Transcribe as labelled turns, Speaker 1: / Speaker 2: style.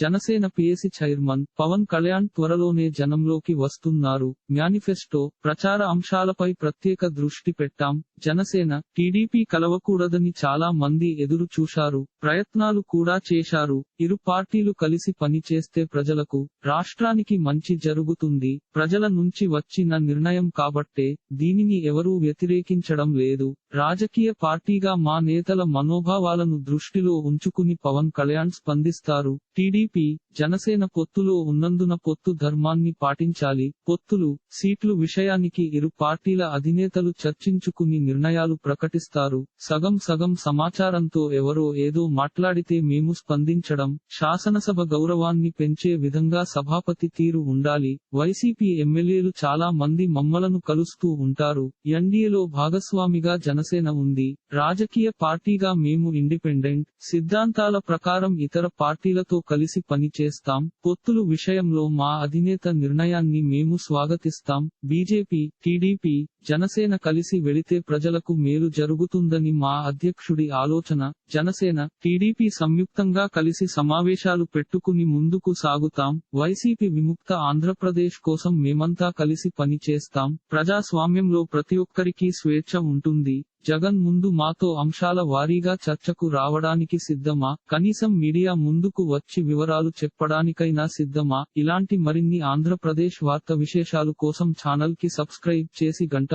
Speaker 1: Janasena PAC chairman Pawan Kalyan త్వరలోనే జనంలోకి వస్తున్నారు. మేనిఫెస్టో ప్రచార అంశాలపై ప్రత్యేక దృష్టి పెట్టాం. జనసేన టీడీపీ కలవకూడదని చాలా మంది ఎదురు చూశారు. ప్రయత్నాలు కూడా చేశారు. ఇరు పార్టీలు కలిసి పనిచేస్తే ప్రజలకు రాష్ట్రానికి మంచి జరుగుతుంది. ప్రజల నుంచి వచ్చిన నిర్ణయం కాబట్టే దీనిని ఎవరూ వ్యతిరేకించడం లేదు. రాజకీయ పార్టీగా మా నేతల మనోభావాలను దృష్టిలో ఉంచుకుని పవన్ కళ్యాణ్ స్పందిస్తారు. టీడీపీ జనసేన పొత్తులో ఉన్నందున పొత్తు ధర్మాన్ని పాటించాలి. పొత్తులు సీట్లు విషయానికి ఇరు పార్టీల అధినేతలు చర్చించుకుని నిర్ణయాలు ప్రకటిస్తారు. సగం సగం సమాచారంతో ఎవరో ఏదో మాట్లాడితే మేము స్పందించడం శాసనసభ గౌరవాన్ని పెంచే విధంగా సభాపతి తీరు ఉండాలి. వైసీపీ ఎమ్మెల్యేలు చాలా మంది మమ్మలను కలుస్తూ ఉంటారు. ఎన్డీఏలో భాగస్వామిగా జనసేన ఉంది. రాజకీయ పార్టీగా మేము ఇండిపెండెంట్. సిద్ధాంతాల ప్రకారం ఇతర పార్టీలతో కలిసి పనిచేస్తాం పొత్తులు విషయంలో మా అధినేత నిర్ణయాన్ని మేము స్వాగతిస్తాం. బీజేపీ టీడీపీ జనసేన కలిసి వెళితే ప్రజలకు మేలు జరుగుతుందని మా అధ్యక్షుడి ఆలోచన. జనసేన టీడీపీ సంయుక్తంగా కలిసి సమావేశాలు పెట్టుకుని ముందుకు సాగుతాం. వైసీపీ విముక్త ఆంధ్రప్రదేశ్ కోసం మేమంతా కలిసి పని చేస్తాం. ప్రజాస్వామ్యంలో ప్రతి ఒక్కరికి స్వేచ్ఛ ఉంటుంది. జగన్ ముందు మాతో అంశాల వారీగా చర్చకు రావడానికి సిద్ధమా? కనీసం మీడియా ముందుకు వచ్చి వివరాలు చెప్పడానికైనా సిద్ధమా? ఇలాంటి మరిన్ని ఆంధ్రప్రదేశ్ వార్త విశేషాలు కోసం ఛానల్కి సబ్స్క్రైబ్ చేసి గంట